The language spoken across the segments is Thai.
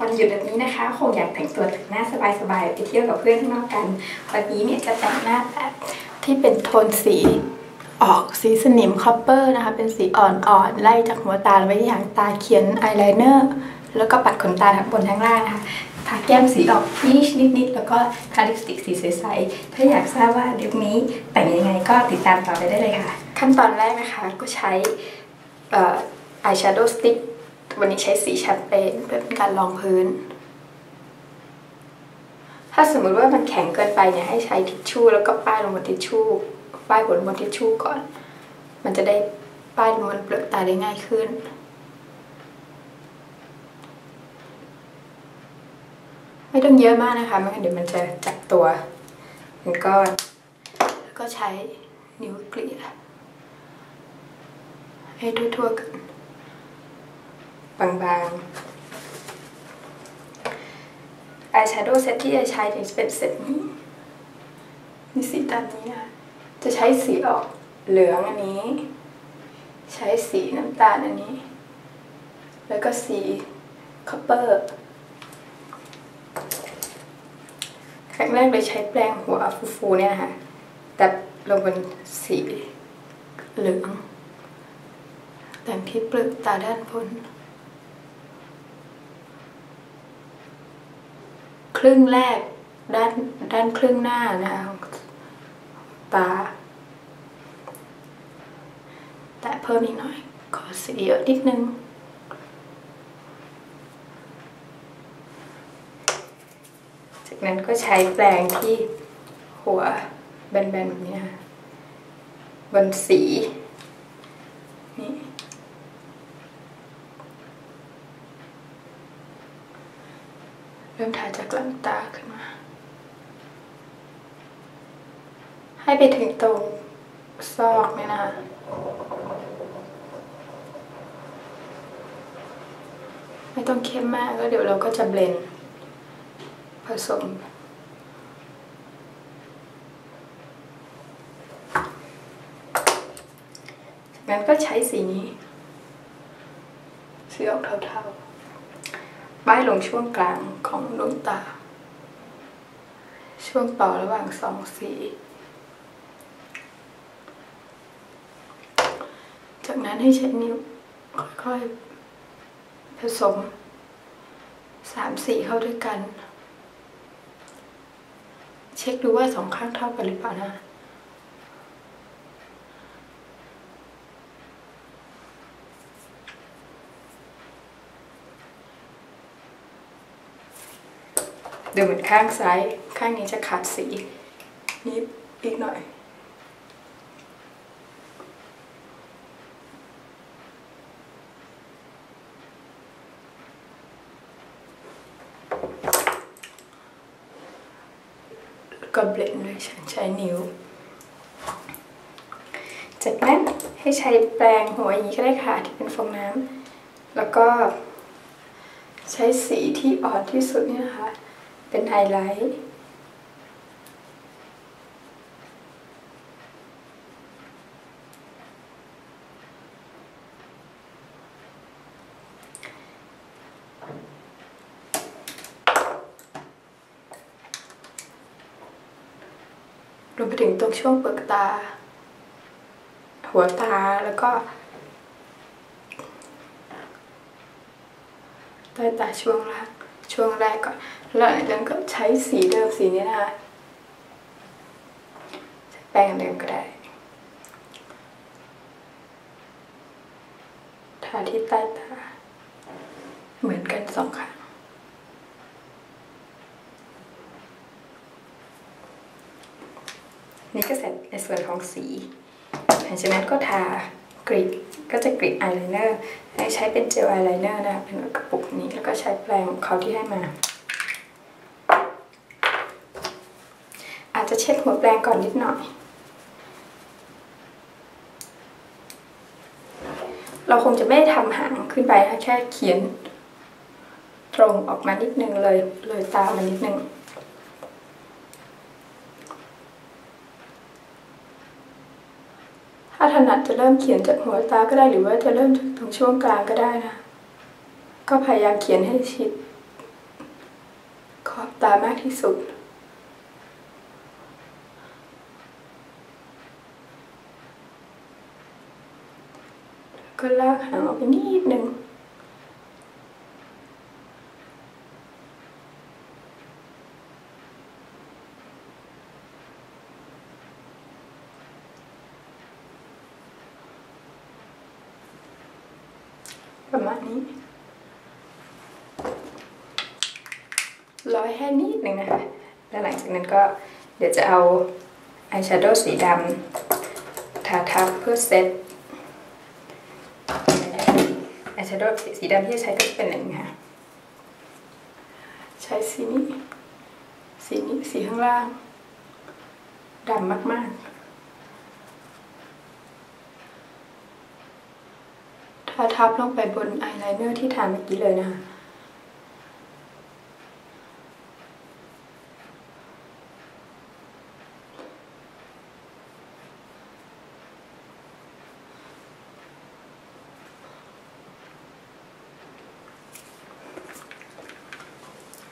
วันหยุดแบบนี้นะคะ คงอยากแต่งตัวแต่งหน้าสบายๆไปเที่ยวกับเพื่อนข้างนอกกันวันนี้เนี่ยจะแต่งหน้าแบบที่เป็นโทนสีออกสีสนิมคอปเปอร์นะคะ เป็นสีอ่อนๆไล่จากหัวตาไปที่หางตาเขียนอายไลเนอร์แล้วก็ปัดขนตาทั้งบนทั้งล่างนะคะทาแก้มสีออกพีชนิดๆแล้วก็ทาลิปสติกสีใสๆถ้าอยากทราบว่าลุคนี้แต่งยังไงก็ติดตามต่อไปได้เลยค่ะ ขั้นตอนแรกนะคะก็ใช้อายแชโดว์สติ๊ก วันนี้ใช้สีแชมเปญเพื่อเป็นการรองพื้น ถ้าสมมติว่ามันแข็งเกินไปเนี่ยให้ใช้ทิชชู่แล้วก็ป้ายลงบนทิชชู่ ป้ายบนบนทิชชู่ก่อน มันจะได้ป้ายลงบนเปลือกตาได้ง่ายขึ้นไม่ต้องเยอะมากนะคะไม่งั้นเดี๋ยวมันจะจับตัวเป็นก้อนแล้วก็ใช้นิ้วเกลี่ยให้ทั่วๆกัน บางๆอายแชโดว์เซตที่จะใช้เนี่ยจะเป็นเซตนี้มีสีตามนี้นะ จะใช้สีออกเหลืองอันนี้ ใช้สีน้ำตาลอันนี้ แล้วก็สีคอปเปอร์ครั้งแรกเลยใช้แปรงหัวฟูๆเนี่ยนะคะแต่ลงบนสีเหลืองแต่งที่เปลือกตาด้านบน ครึ่งแรกด้านด้านครึ่งหน้านะคะของตาแต่เพิ่มอีกหน่อย ขอสีเยอะนิดนึงจากนั้นก็ใช้แปรงที่หัวแบนๆแบบนี้บนสี นี่ เริ่มทาจากห ลังตาขึ้นมา ให้ไปถึงตรงซอกเนี่ยนะคะไม่ต้องเข้มมากแล้วเดี๋ยวเราก็จะเบลนผสมจากนั้นก็ใช้สีนี้สีออกเทาๆ ป้ายลงช่วงกลางของดวงตา ช่วงต่อระหว่างสองสี จากนั้นให้ใช้นิ้วค่อยๆผสมสามสีเข้าด้วยกัน เช็คดูว่าสองข้างเท่ากันหรือเปล่านะ ดูเหมือนข้างซ้าย ข้างนี้จะขาดสีนิดอีกหน่อย ก็เบลนด้วยฉันใช้นิ้ว จากนั้นให้ใช้แปรงหัวอย่างนี้ก็ได้ค่ะที่เป็นฟองน้ำแล้วก็ใช้สีที่อ่อนที่สุดนี่นะคะ เป็นไฮไลท์รวมไปถึงตรงช่วงเปลือกตา หัวตาแล้วก็ใต้ตาช่วงแรก ช่วงแรกก่อน แล้วหลังจากนั้นก็ใช้สีเดิมสีนี้นะคะใช้แป้งเดิมก็ได้ทาที่ใต้ตา เหมือนกันสองข้างนี่ก็เสร็จในส่วนของสีหลังจากนั้นก็ทา กริดก็จะกริดอายไลเนอร์ให้ใช้เป็นเจลอายไลเนอร์นะคะเป็นกระปุกนี้แล้วก็ใช้แปรงของเขาที่ให้มา อาจจะเช็ดหัวแปรงก่อนนิดหน่อย เราคงจะไม่ได้ทำหางขึ้นไปแค่เขียนตรงออกมานิดนึงเลยเลยตามานิดนึง ถ้าถนัด จะเริ่มเขียนจากหัวตาก็ได้หรือว่าจะเริ่มจากตรงช่วงกลางก็ได้นะ ก็พยายามเขียนให้ชิด ขอบตามากที่สุดก็ลากหางออกไปนิดนึง ประมาณนี้ร้อยแค่นิดหนึ่งนะคะแล้วหลังจากนั้นก็เดี๋ยวจะเอาอายแชโดว์สีดำทาทับเพื่อเซตอายแชโดว์สีดำที่จะใช้ก็เป็นอย่างนี้ค่ะใช้สีนี้ สีนี้สีข้างล่างดำมากๆ ทาทับลงไปบนอายไลเนอร์ที่ทาเมื่อกี้เลยนะคะ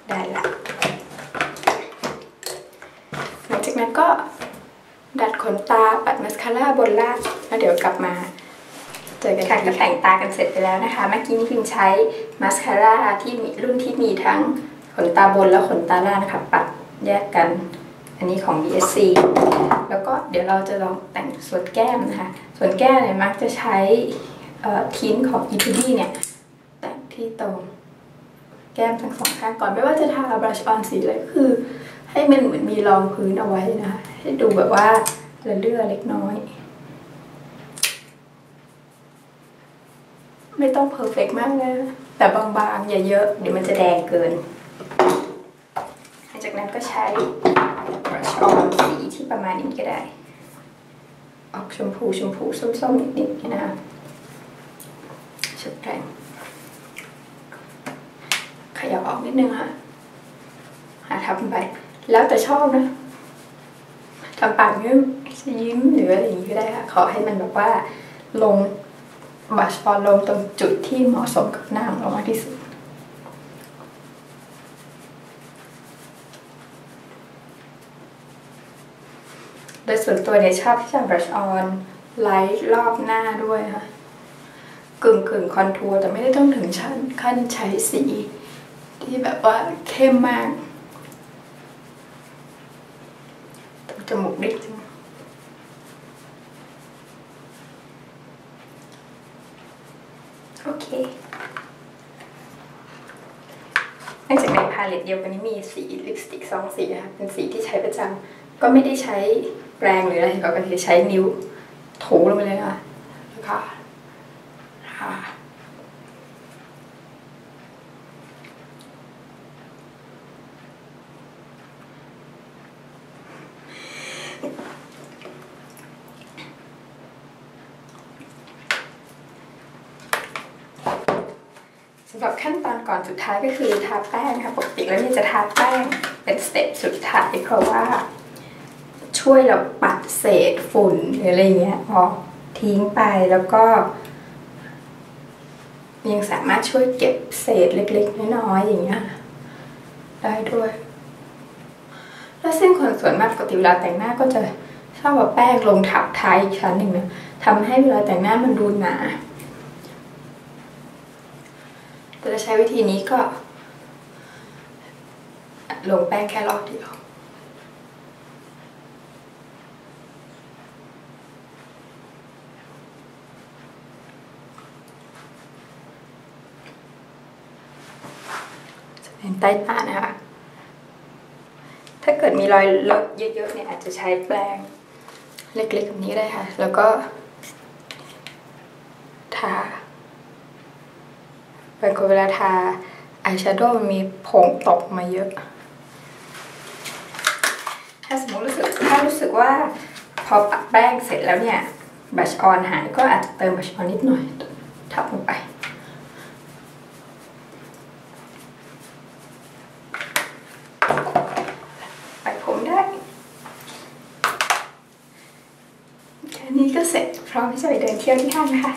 ได้ละหลังจากนั้นก็ดัดขนตาปัดมาสคาร่าบนล่างแล้วเดี๋ยวกลับมา เจอกันค่ะก็แต่งตากันเสร็จไปแล้วนะคะ เมื่อกี้นี่พิมใช้มาสคาร่าที่มีรุ่นที่มีทั้งขนตาบนและขนตาล่างนะคะ ปัดแยกกัน อันนี้ของ BSC แล้วก็เดี๋ยวเราจะลองแต่งส่วนแก้มนะคะ ส่วนแก้มเนี่ยมักจะใช้ทินของ e 2 d เนี่ย แต่งที่ตรงแก้มทั้งสองข้างก่อนไม่ว่าจะทาบรัชออนสีอะไรก็คือ ให้มันเหมือนมีรองพื้นเอาไว้นะคะให้ดูแบบว่าเลื่อเล็กน้อย ไม่ต้องเพอร์เฟกมากนะ แต่บางๆ อย่าเยอะเดี๋ยวมันจะแดงเกิน หลังจากนั้นก็ใช้บรัชออนสีที่ประมาณนี้ก็ได้ ออกชมพูชมพูส้มๆนิดๆนะคะชุดแรงขยับออกนิดนึงค่ะหาทับไป แล้วแต่ชอบนะทำปากยิ้มยิ้มหรืออะไรอย่างนี้ก็ได้ค่ะ ขอให้มันแบบว่าลง บัชออนลงตรงจุดที่เหมาะสมกับหน้าของเรามากที่สุด โดยส่วนตัวเนี่ยชอบที่จะบรัชออนไลท์รอบหน้าด้วยค่ะกึ่งกึ่งคอนทัวร์แต่ไม่ได้ต้องถึงชั้นขั้นใช้สี ที่แบบว่าเข้มมากจมูกดิบจังโอเคนอกจากในพา เลตเดียวกันนี้มีสีลิปสติกสองสีค่ะเป็นสีที่ใช้ประจำก็ไม่ได้ใช้แปรงหรืออะไรก็คือใช้นิ้วถูลงไปเลยค่ะแล้วก็ค่ะ สำหรับขั้นตอนก่อนสุดท้ายก็คือทาแป้งค่ะปกติแล้วเนี่ยจะทาแป้งเป็นสเต็ปสุดท้ายเพราะว่าช่วยเราปัดเศษฝุ่นหรืออะไรเงี้ยออกทิ้งไปแล้วก็ ยังสามารถช่วยเก็บเศษเล็กๆน้อยๆอย่างเงี้ยได้ด้วย แล้วซึ่งคนส่วนมากปกติเวลาแต่งหน้าก็จะชอบเอาแป้งลงทับท้ายอีกชั้นหนึ่งนะทำให้เวลาแต่งหน้ามันดูหนา แต่ จะใช้วิธีนี้ก็ลงแป้งแค่รอบเดียวจะเป็นใต้ตานะคะ ถ้าเกิดมีรอยเลอะเยอะๆเนี่ยอาจจะใช้แปรงเล็กๆแบบนี้ได้ค่ะ แล้วก็ทา บางคนเวลาทาอายแชโดว์มันมีผงตกมาเยอะ ถ้าสมมติรู้สึกถ้ารู้สึกว่าพอปัดแป้งเสร็จแล้วเนี่ย บัชออนหายก็อาจจะเติมบัชออนนิดหน่อย ทับลงไป ไปผมได้ แค่นี้ก็เสร็จพร้อมที่จะไปเดินเที่ยวที่ห้างนะคะ